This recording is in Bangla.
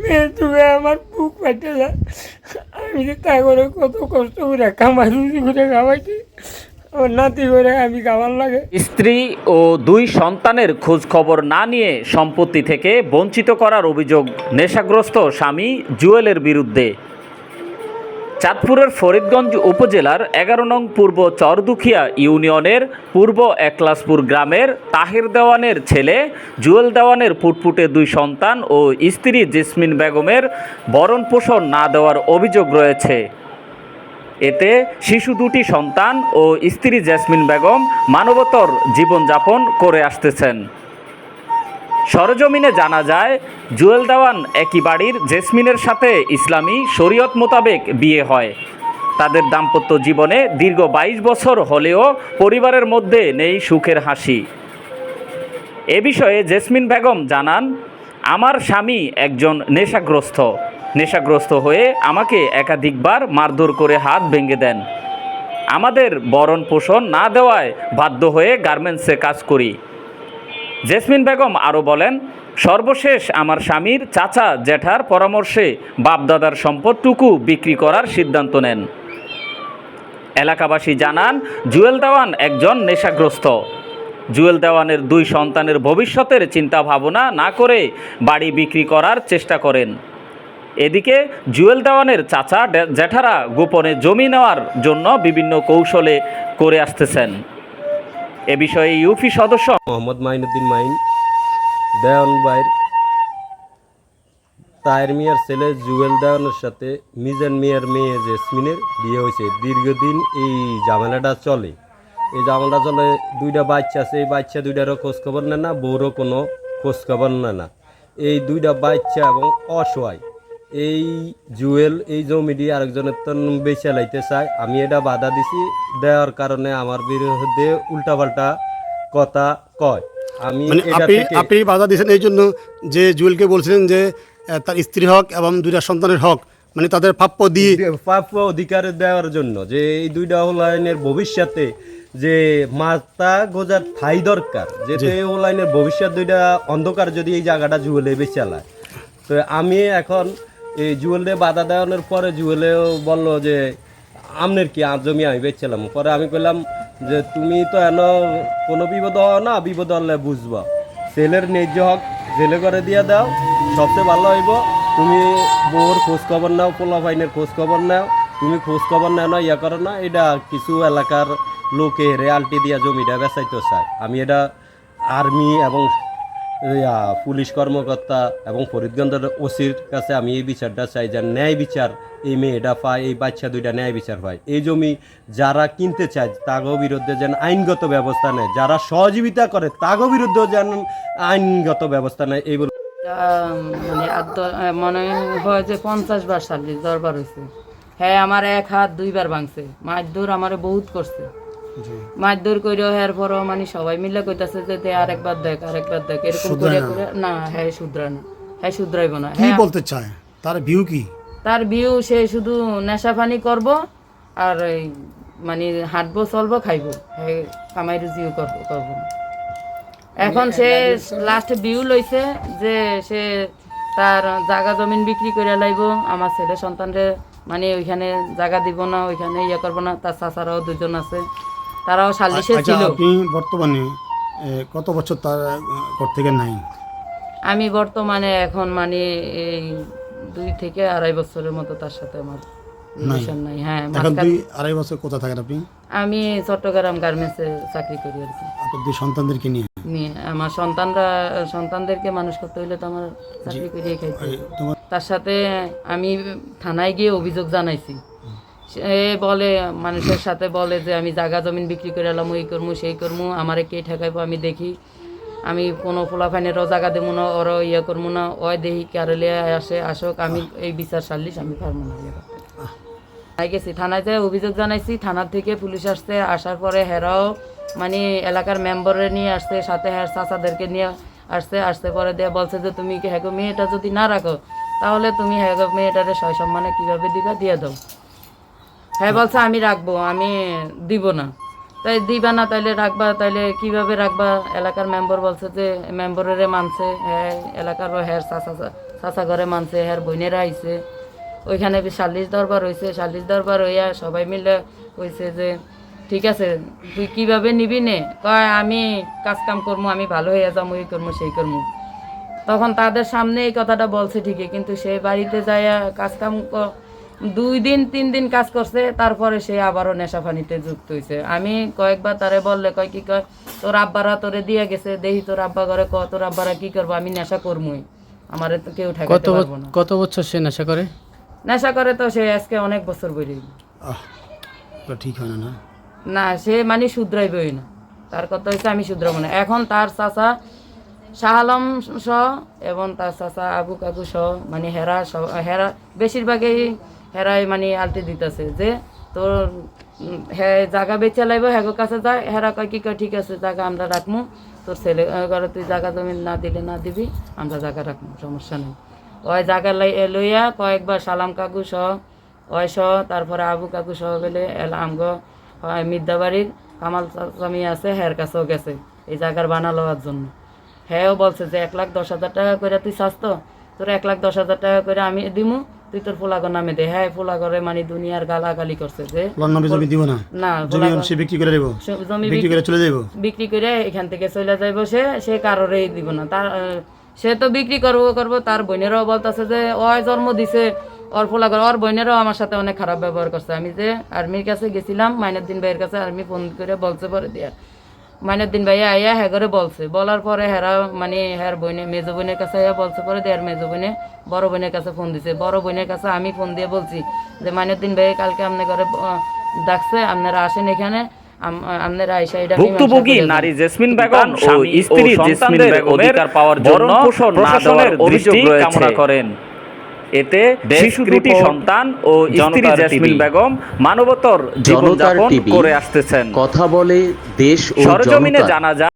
মেয়ে তুমি আমার বুক ফাটে আমি যে তা করে কত কষ্ট করে কামাই রুজি করে খাওয়াইছি আমার নাতি করে আমি খাবার লাগে। স্ত্রী ও দুই সন্তানের খোঁজ খবর না নিয়ে সম্পত্তি থেকে বঞ্চিত করার অভিযোগ নেশাগ্রস্ত স্বামী জুয়েলের বিরুদ্ধে। চাঁদপুরের ফরিদগঞ্জ উপজেলার এগারো নং পূর্ব চরদুখিয়া ইউনিয়নের পূর্ব একলাসপুর গ্রামের তাহির দেওয়ানের ছেলে, জুয়েল দেওয়ানের ফুটফুটে দুই সন্তান ও স্ত্রী জেসমিন বেগমের ভরণ পোষণ না দেওয়ার অভিযোগ রয়েছে। এতে শিশু দুটি সন্তান ও স্ত্রী জেসমিন বেগম মানবতর জীবনযাপন করে আসতেছেন। সরজমিনে জানা যায়, জুয়েল দেওয়ান একই বাড়ির, জেসমিনের সাথে ইসলামী শরীয়ত মোতাবেক বিয়ে হয়। তাদের দাম্পত্য জীবনে দীর্ঘ বাইশ বছর হলেও পরিবারের মধ্যে নেই সুখের হাসি। এ বিষয়ে জেসমিন বেগম জানান, আমার স্বামী একজন নেশাগ্রস্ত। নেশাগ্রস্ত হয়ে আমাকে একাধিকবার মারধর করে হাত ভেঙে দেন। আমাদের বরণ পোষণ না দেওয়ায় বাধ্য হয়ে গার্মেন্টসে কাজ করি। জেসমিন বেগম আরও বলেন, সর্বশেষ আমার স্বামীর চাচা জ্যাঠার পরামর্শে বাপদাদার সম্পদটুকু বিক্রি করার সিদ্ধান্ত নেন। এলাকাবাসী জানান, জুয়েল দেওয়ান একজন নেশাগ্রস্ত। জুয়েল দেওয়ানের দুই সন্তানের ভবিষ্যতের চিন্তা ভাবনা না করে বাড়ি বিক্রি করার চেষ্টা করেন। এদিকে, জুয়েল দেওয়ানের চাচা জ্যাঠারা গোপনে জমি নেওয়ার জন্য বিভিন্ন কৌশলে করে আসতেছেন। এ বিষয়ে ইউপি সদস্য মোহাম্মদ মাইনুদ্দিন মাইন, দেওয়ান ভাইয়ের তায়ের মিয়ার ছেলে জুয়েল দেওয়ানের সাথে মিজান মিয়ার মেয়ে জেসমিনের বিয়ে হয়েছে। দীর্ঘদিন এই ঝামেলাটা চলে। এই ঝামেলাটা চলে, দুইটা বাচ্চা আছে। এই বাচ্চা দুইটারও খোঁজখবর নেয় না, বউরও কোনো খোঁজখবর নেয় না। এই দুইটা বাচ্চা এবং অসহায়। এই জুয়েল এই জমিটি আরেকজনের তো বেচে লাইতে চায়। আমি এটা বাধা দিছি দেওয়ার কারণে আমার বিরুদ্ধে উল্টাপাল্টা কথা কয়। আমি মানে আপনি আপনি বাধা দিয়েছেন এই জন্য যে জুয়েলকে বলছিলেন যে তার স্ত্রী হক এবং দুইটা সন্তানের হক মানে তাদের প্রাপ্য দিয়ে প্রাপ্য অধিকার দেওয়ার জন্য যে এই দুইটা লাইনের ভবিষ্যতে যে মাথা গোজার ঠাই দরকার যেতে ও লাইনের ভবিষ্যৎ দুইটা অন্ধকার যদি এই জায়গাটা জুয়েলে বেচালায় তো আমি এখন এই জুয়েলে বাধা দেওয়ানোর পরে জুয়েলেও বলল যে, আমনের কি আজ জমি আমি বেচছিলাম? পরে আমি কইলাম যে, তুমি তো এন কোনো বিপদ হও না, বিপদ হলে বুঝবা। ছেলের ন্যায্য হক জেলে করে দিয়ে দাও, সবচেয়ে ভালো হইব তুমি বউর খোঁজ খবর নাও, পোলা ভাইনের খোঁজ খবর নাও, তুমি খোঁজ খবর নাও না, ইয়া করো না, এটা কিছু এলাকার লোকে রেয়ালটি দিয়া জমিটা বেচাইতে চায়। আমি এটা আর্মি এবং পুলিশ কর্মকর্তা এবং ফরিদগঞ্জের ওসির কাছে আমি এই বিচারটা চাই যে ন্যায় বিচার, এই মেয়েটা পায়, এই বাচ্চা দুইটা ন্যায় বিচার পায়। এই জমি যারা কিনতে চায়, তাগো বিরুদ্ধে যেন আইনগত ব্যবস্থা নেয়। যারা সহযোগিতা করে, তাগো বিরুদ্ধে যেন আইনগত ব্যবস্থা নেয়, এই মানে মনে হয় যে পঞ্চাশ বার সাল্লিশ দরবার হয়েছে হ্যাঁ আমার এক হাত দুইবার ভাঙছে। মারধর আমারে বহুত করছে। মারধর পরও মানে সবাই মিলে কইতাছে যে আরেকবার দেখ আরেকবার দেখ এরকম করে করে না হ্যাঁ না। হ্যাঁ শুধরাইব না। কি হ্যাঁ। বলতে চায়? তার ভিউ কি? তার বিউ সে শুধু নেশা পানি করব আর মানে হাঁটবো চলবো খাইবো। হ্যাঁ কামাই রুজিও করব করব না। এখন সে লাস্টে বিউ লইছে যে সে তার জায়গা জমিন বিক্রি করে লাইব আমার ছেলে সন্তানরে মানে ওইখানে জায়গা দিব না ওইখানে ইয়ে করব না তার চাচারাও দুজন আছে। তারাও সালিশে আচ্ছা ছিল। আপনি বর্তমানে কত বছর তার ঘর থেকে নাই? আমি বর্তমানে এখন মানে এই দুই থেকে আড়াই বছরের মতো তার সাথে আমার রিলেশন নাই। হ্যাঁ এখন দুই আড়াই বছর কোথা থাকেন আপনি? আমি চট্টগ্রাম গার্মেন্টসে চাকরি করি আর কি। আপনার দুই সন্তানদেরকে নিয়ে? নিয়ে আমার সন্তানরা সন্তানদেরকে মানুষ করতে হইলে তো আমার চাকরি করিয়ে খাইতে তার সাথে আমি থানায় গিয়ে অভিযোগ জানাইছি। সে বলে, মানুষের সাথে বলে যে, আমি জায়গা জমিন বিক্রি করে এলাম, ওই করমু, সেই করমু, আমারে কে ঠেকাইবো আমি দেখি। আমি কোনো পোলাফাইনেরও জায়গা দেবো না ওরও ইয়ে করব না, ওই দেখি কারেলে আসে, আসুক, আমি এই বিচার সারলিশ আমি পারব না ইয়ে গেছি, থানায় যে অভিযোগ জানাইছি থানার থেকে পুলিশ আসছে, আসার পরে হেরাও মানে এলাকার মেম্বারে নিয়ে আসছে, সাথে হ্যাঁ চাচাদেরকে নিয়ে আসছে, আসতে পরে দিয়ে বলছে যে, তুমি কি হ্যাঁ মেয়েটা যদি না রাখো, তাহলে তুমি হ্যাঁ মেয়েটারে সয় সম্মানে কীভাবে দিবা, দিয়ে দাও। হ্যাঁ বলছে আমি রাখব, আমি দিব না। তাই দিবা না, তাইলে রাখবা, তাইলে কীভাবে রাখবা? এলাকার মেম্বার বলছে যে মেম্বারের মানছে হ্যাঁ এলাকার হ্যার চাচা ঘরে মানছে হ্যার বোনেরা আইছে। ওইখানে সাল্লিশ দরবার হয়েছে সাল্লিশ দরবার হইয়া সবাই মিলে কইছে যে, ঠিক আছে, তুই কীভাবে নিবি নে? কয়, আমি কাজ কাম করব আমি ভালো হইয়া যাব এই করব সেই করব তখন তাদের সামনে এই কথাটা বলছে ঠিকই, কিন্তু সে বাড়িতে যাইয়া কাজ কাম দুই দিন তিন দিন কাজ করছে তারপরে সে আবারও নেশা পানিতে যুক্ত হয়েছে আমি কয়েকবার তারে বললে কয় কি কয় তোর আব্বারা তোরে দিয়ে গেছে দেখি তোর আব্বা ঘরে ক তোর আব্বারা কি করব আমি নেশা করবই আমারে তো কেউ কত ঠেকাতে পারব না। কত বছর সে নেশা করে? নেশা করে তো সে আজকে অনেক বছর বলি ঠিক হয় না সে মানে শুধরাইবই না। তার কথা হচ্ছে আমি শুধরাবো না। এখন তার চাচা শাহ আলম সহ এবং তার চাচা আবু কাকু সহ মানে হেরা সহ হেরা বেশিরভাগই হেরাই মানে আলটি দিতেছে যে তোর উম, হে জায়গা বেচে লাইব হ্যাগো কাছে যায় হেরা কয় কি কয় ঠিক আছে জায়গা আমরা রাখব তোর ছেলে ঘরে তুই জায়গা জমি না দিলে না দিবি আমরা জায়গা রাখব সমস্যা নেই। ওই জায়গা লাই- লইয়া কয়েকবার সালাম কাকু সহ ওই সহ তারপরে আবু কাকু সহ গেলে এলা আমগো হয় মিদ্যাবাড়ির কামাল স্বামী আছে হ্যার কাছেও গেছে এই জায়গার বানা লওয়ার জন্য। হ্যাঁও বলছে যে এক লাখ দশ হাজার টাকা করে তুই স্বাস্থ্য তোর এক লাখ দশ হাজার টাকা করে আমি দিমু তুই তোর ফুলাগর নামে দে হ্যাঁ ফুলাগরে মানে দুনিয়ার গালাগালি করছে যে। লন্ডনে জমি দিব না। না জমি সে বিক্রি করে দেবো। জমি বিক্রি করে চলে বিক্রি করে এখান থেকে চলে যাইব সে সে কারোরই দিব না। তার সে তো বিক্রি করব করব তার বোনেরাও বলতেছে যে ওই জন্ম দিছে ওর ফোলা করে ওর বোনেরাও আমার সাথে অনেক খারাপ ব্যবহার করছে। আমি যে আর্মির কাছে গেছিলাম মাইনুদ্দিন ভাইয়ের কাছে আর্মি ফোন করে বলছে পরে দিয়া। মাইনুদ্দিন ভাইয়া আইয়া হ্যাঁ করে বলছে। বলার পরে হেরা মানে হ্যার বোনে মেজো বোনের কাছে আইয়া বলছে পরে দেয়ার মেজো বোনে বড় বোনের কাছে ফোন দিছে। বড় বোনের কাছে আমি ফোন দিয়ে বলছি যে মাইনুদ্দিন ভাই কালকে আপনার ঘরে ডাকছে আপনারা আসেন এখানে। ভুক্তভোগী নারী জেসমিন বেগম স্বামী স্ত্রী জেসমিন বেগমের অধিকার পাওয়ার জন্য ভরণ পোষণ না প্রশাসনের অভিযোগ কামনা করেন। এতে শিশু দুটি সন্তান ও স্ত্রী জেসমিন বেগম মানবতর জীবনযাপন করে আসতেছেন। কথা বলে দেশ ও সরজমিনে জানা যায়